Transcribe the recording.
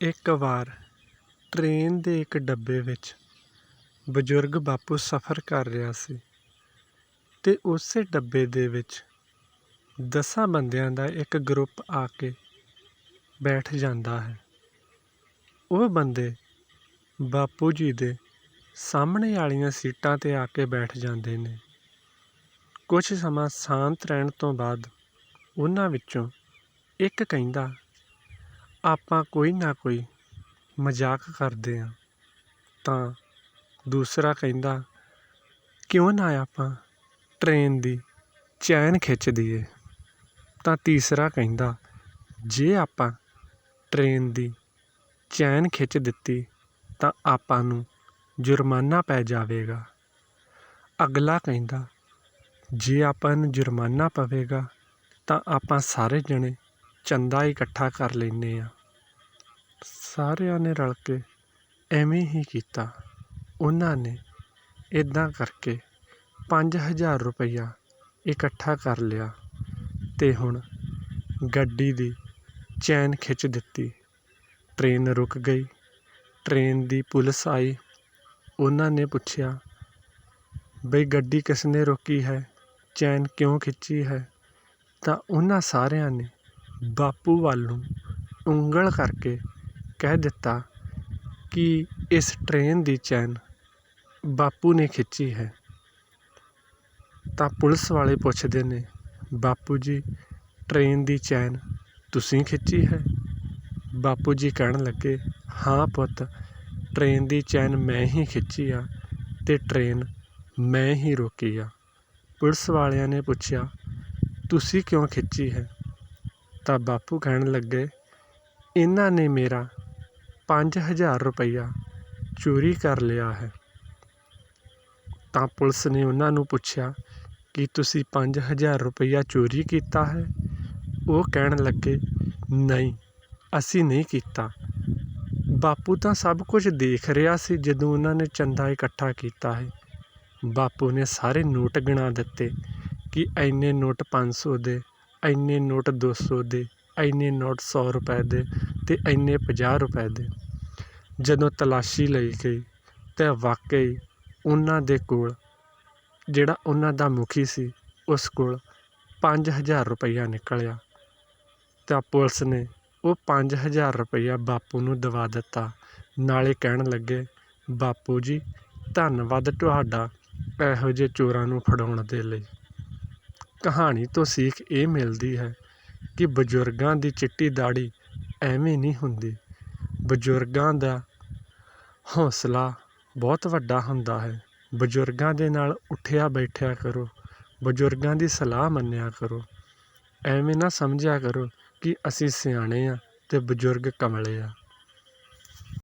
ਇੱਕ ਵਾਰ ਟਰੇਨ ਦੇ ਇੱਕ ਡੱਬੇ ਵਿੱਚ ਬਜ਼ੁਰਗ ਬਾਪੂ ਸਫ਼ਰ ਕਰ ਰਿਹਾ ਸੀ ਅਤੇ ਉਸੇ ਡੱਬੇ ਦੇ ਵਿੱਚ ਦਸਾਂ ਬੰਦਿਆਂ ਦਾ ਇੱਕ ਗਰੁੱਪ ਆ ਕੇ ਬੈਠ ਜਾਂਦਾ ਹੈ। ਉਹ ਬੰਦੇ ਬਾਪੂ ਜੀ ਦੇ ਸਾਹਮਣੇ ਵਾਲੀਆਂ ਸੀਟਾਂ 'ਤੇ ਆ ਕੇ ਬੈਠ ਜਾਂਦੇ ਨੇ। ਕੁਛ ਸਮਾਂ ਸ਼ਾਂਤ ਰਹਿਣ ਤੋਂ ਬਾਅਦ ਉਹਨਾਂ ਵਿੱਚੋਂ ਇੱਕ ਕਹਿੰਦਾ ਆਪਾਂ ਕੋਈ ਨਾ ਕੋਈ ਮਜ਼ਾਕ ਕਰਦੇ ਹਾਂ, ਤਾਂ ਦੂਸਰਾ ਕਹਿੰਦਾ, ਕਿਉਂ ਨਾ ਆਪਾਂ ਟਰੇਨ ਦੀ ਚੈਨ ਖਿੱਚ ਦੇਈਏ? ਤਾਂ ਤੀਸਰਾ ਕਹਿੰਦਾ, ਜੇ ਆਪਾਂ ਟਰੇਨ ਦੀ ਚੈਨ ਖਿੱਚ ਦਿੱਤੀ, ਤਾਂ ਆਪਾਂ ਨੂੰ ਜੁਰਮਾਨਾ ਪੈ ਜਾਵੇਗਾ। ਅਗਲਾ ਕਹਿੰਦਾ, ਜੇ ਆਪਾਂ ਨੂੰ ਜੁਰਮਾਨਾ ਪਵੇਗਾ, ਤਾਂ ਆਪਾਂ ਸਾਰੇ ਜਣੇ ਚੰਦਾ ਇਕੱਠਾ ਕਰ ਲੈਂਦੇ ਹਾਂ। ਸਾਰਿਆਂ ਨੇ ਰਲ ਕੇ ਐਵੇਂ ਹੀ ਕੀਤਾ। ਉਹਨਾਂ ਨੇ ਇੱਦਾਂ ਕਰਕੇ ਪੰਜ ਹਜ਼ਾਰ ਰੁਪਈਆ ਇਕੱਠਾ ਕਰ ਲਿਆ ਅਤੇ ਹੁਣ ਗੱਡੀ ਦੀ ਚੈਨ ਖਿੱਚ ਦਿੱਤੀ। ਟ੍ਰੇਨ ਰੁਕ ਗਈ। ਟ੍ਰੇਨ ਦੀ ਪੁਲਿਸ ਆਈ। ਉਹਨਾਂ ਨੇ ਪੁੱਛਿਆ, ਬਈ ਗੱਡੀ ਕਿਸਨੇ ਰੋਕੀ ਹੈ? ਚੈਨ ਕਿਉਂ ਖਿੱਚੀ ਹੈ? ਤਾਂ ਉਹਨਾਂ ਸਾਰਿਆਂ ਨੇ ਬਾਪੂ ਵੱਲ ਨੂੰ ਉਂਗਲ ਕਰਕੇ ਕਹਿ ਦਿੱਤਾ ਕਿ ਇਸ ਟ੍ਰੇਨ ਦੀ ਚੈਨ ਬਾਪੂ ਨੇ ਖਿੱਚੀ ਹੈ। ਤਾਂ ਪੁਲਿਸ ਵਾਲੇ ਪੁੱਛਦੇ ਨੇ, ਬਾਪੂ ਜੀ ਟ੍ਰੇਨ ਦੀ ਚੈਨ ਤੁਸੀਂ ਖਿੱਚੀ ਹੈ? ਬਾਪੂ ਜੀ ਕਹਿਣ ਲੱਗੇ, ਹਾਂ ਪੁੱਤ ਟ੍ਰੇਨ ਦੀ ਚੈਨ ਮੈਂ ਹੀ ਖਿੱਚੀ ਆ ਤੇ ਟ੍ਰੇਨ ਮੈਂ ਹੀ ਰੋਕੀ ਆ। ਪੁਲਿਸ ਵਾਲਿਆਂ ਨੇ ਪੁੱਛਿਆ, ਤੁਸੀਂ ਕਿਉਂ ਖਿੱਚੀ ਹੈ? ਤਾਂ ਬਾਪੂ ਕਹਿਣ ਲੱਗੇ, ਇਹਨਾਂ ਨੇ ਮੇਰਾ ਪੰਜ ਹਜ਼ਾਰ ਰੁਪਈਆ ਚੋਰੀ ਕਰ ਲਿਆ ਹੈ। ਤਾਂ ਪੁਲਿਸ ਨੇ ਉਹਨਾਂ ਨੂੰ ਪੁੱਛਿਆ ਕਿ ਤੁਸੀਂ ਪੰਜ ਹਜ਼ਾਰ ਰੁਪਈਆ ਚੋਰੀ ਕੀਤਾ ਹੈ? ਉਹ ਕਹਿਣ ਲੱਗੇ, ਨਹੀਂ, ਅਸੀਂ ਨਹੀਂ ਕੀਤਾ। ਬਾਪੂ ਤਾਂ ਸਭ ਕੁਝ ਦੇਖ ਰਿਹਾ ਸੀ ਜਦੋਂ ਉਹਨਾਂ ਨੇ ਚੰਦਾ ਇਕੱਠਾ ਕੀਤਾ ਹੈ। ਬਾਪੂ ਨੇ ਸਾਰੇ ਨੋਟ ਗਿਣਾ ਦਿੱਤੇ ਕਿ ਐਨੇ ਨੋਟ 500 ਦੇ ਐਨੇ ਨੋਟ 200 ਦੇ ਐਨੇ ਨੋਟ 100 ਰੁਪਏ ਦੇ ਅਤੇ ਇੰਨੇ ਪੰਜਾਹ ਰੁਪਏ ਦੇ। ਜਦੋਂ ਤਲਾਸ਼ੀ ਲਈ ਗਈ ਤਾਂ ਵਾਕਈ ਉਹਨਾਂ ਦੇ ਕੋਲ, ਜਿਹੜਾ ਉਹਨਾਂ ਦਾ ਮੁਖੀ ਸੀ, ਉਸ ਕੋਲ ਪੰਜ ਹਜ਼ਾਰ ਰੁਪਈਆ ਨਿਕਲਿਆ। ਤਾਂ ਪੁਲਿਸ ਨੇ ਉਹ ਪੰਜ ਹਜ਼ਾਰ ਰੁਪਈਆ ਬਾਪੂ ਨੂੰ ਦਵਾ ਦਿੱਤਾ। ਨਾਲੇ ਕਹਿਣ ਲੱਗੇ, ਬਾਪੂ ਜੀ, ਧੰਨਵਾਦ ਤੁਹਾਡਾ ਇਹੋ ਜਿਹੇ ਚੋਰਾਂ ਨੂੰ ਫੜਾਉਣ ਦੇ ਲਈ। ਕਹਾਣੀ ਤੋਂ ਸਿੱਖ ਇਹ ਮਿਲਦੀ ਹੈ ਕਿ ਬਜ਼ੁਰਗਾਂ ਦੀ ਚਿੱਟੀ ਦਾੜੀ ਐਵੇਂ ਨਹੀਂ ਹੁੰਦੀ। ਬਜ਼ੁਰਗਾਂ ਦਾ ਹੌਸਲਾ ਬਹੁਤ ਵੱਡਾ ਹੁੰਦਾ ਹੈ। ਬਜ਼ੁਰਗਾਂ ਦੇ ਨਾਲ ਉੱਠਿਆ ਬੈਠਿਆ ਕਰੋ। ਬਜ਼ੁਰਗਾਂ ਦੀ ਸਲਾਹ ਮੰਨਿਆ ਕਰੋ। ਐਵੇਂ ਨਾ ਸਮਝਿਆ ਕਰੋ ਕਿ ਅਸੀਂ ਸਿਆਣੇ ਹਾਂ ਅਤੇ ਬਜ਼ੁਰਗ ਕਮਲੇ ਆ।